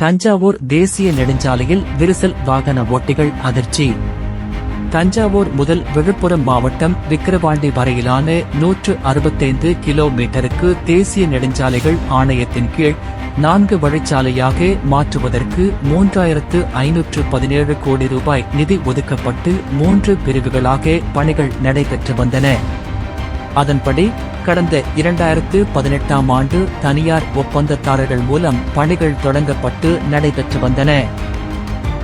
தஞ்சாவூர் தேசிய நெடுஞ்சாலையில் விரிசல் வாகன ஓட்டிகள் அதிர்ச்சி. தஞ்சாவூர் முதல் விழுப்புரம் மாவட்டம் விக்கிரவாண்டி வரையிலான நூற்று அறுபத்தைந்து கிலோமீட்டருக்கு தேசிய நெடுஞ்சாலைகள் ஆணையத்தின் கீழ் நான்கு வழிச்சாலையாக மாற்றுவதற்கு மூன்றாயிரத்து ஐநூற்று பதினேழு கோடி ரூபாய் நிதி ஒதுக்கப்பட்டு மூன்று பிரிவுகளாக பணிகள் நடைபெற்று வந்தன. அதன்படி கடந்த இரண்டாயிரத்து பதினெட்டாம் ஆண்டு தனியார் ஒப்பந்ததாரர்கள் மூலம் பணிகள் தொடங்கப்பட்டு நடைபெற்று வந்தன.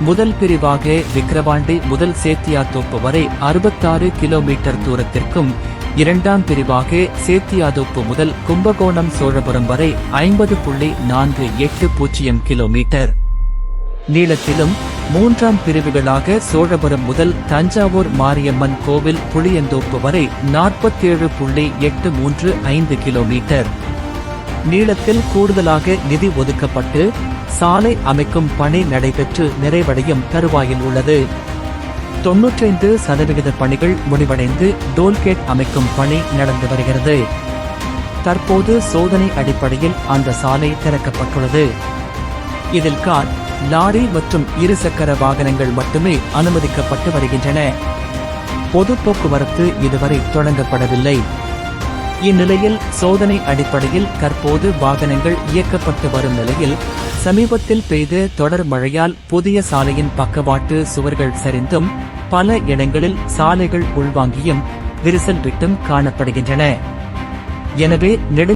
முதல் பிரிவாக விக்கிரவாண்டி முதல் சேத்தியாத்தோப்பு வரை அறுபத்தாறு கிலோமீட்டர் தூரத்திற்கும் இரண்டாம் பிரிவாக சேத்தியாதோப்பு முதல் கும்பகோணம் சோழபுரம் வரை ஐம்பது புள்ளி நான்கு எட்டு பூஜ்ஜியம் கிலோமீட்டர். நீளத்திலும் மூன்றாம் பிரிவுகளாக சோழபுரம் முதல் தஞ்சாவூர் மாரியம்மன் கோவில் புளியந்தோப்பு வரை நாற்பத்தேழு புள்ளி எட்டு மூன்று ஐந்து கிலோமீட்டர். நீளத்தில் கூடுதலாக நிதி ஒதுக்கப்பட்டு சாலை அமைக்கும் பணி நடைபெற்று நிறைவடையும் தருவாயில் உள்ளது. தொன்னூற்றைந்து சதவிகித பணிகள் முடிவடைந்து டோல்கேட் அமைக்கும் பணி நடந்து வருகிறது. தற்போது சோதனை அடிப்படையில் அந்த சாலை திறக்கப்பட்டுள்ளது. இதில் கார் லாரி மற்றும் இருசக்கர வாகனங்கள் மட்டுமே அனுமதிக்கப்பட்டு வருகின்றன. பொது போக்குவரத்து இதுவரை தொடங்கப்படவில்லை. இந்நிலையில் சோதனை அடிப்படையில் தற்போது வாகனங்கள் இயக்கப்பட்டு வரும் நிலையில் சமீபத்தில் பெய்த தொடர் மழையால் புதிய சாலையின் பக்கவாட்டு சுவர்கள் சரிந்தும் பல இடங்களில் சாலைகள் உள்வாங்கியும் விரிசல் விட்டும் காணப்படுகின்றன. எனவே நெடு